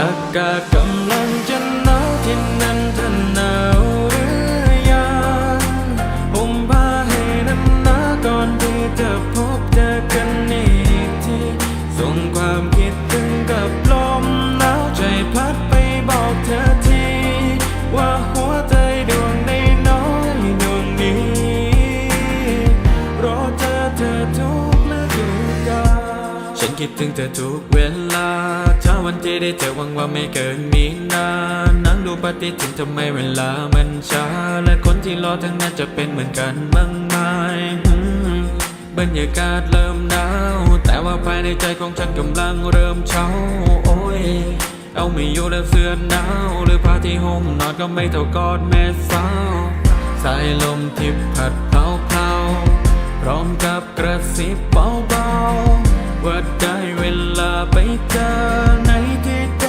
อากาศกำลังจะหนาวที่นั่นจะหนาวหรือยังผมผ้าให้นั้นหนาก่อนที่จะพบเจอกันอีกทีส่งความคิดถึงกับล ฉันคิดถึงเธอทุกเวลาถ้าวันที่ได้เจอหวังว่าไม่เกินมีนานนั่งดูปฏิทินทำไมเวลามันช้า และคนที่รอทั้งนั้นจะเป็นเหมือนกันบ้างไหมบรรยากาศเริ่มหนาว แต่ว่าภายในใจของฉันกำลังเริ่มเช้า โอ้ย เอาไม่อยู่แล้วเสื้อหนาว หรือผ้าที่ห่มนอนก็ไม่เท่ากอดแม่สาวสายลมที่พัดเผาเผาพร้อมกับกระซิบเบา ว่าได้เวลาไปเจอใน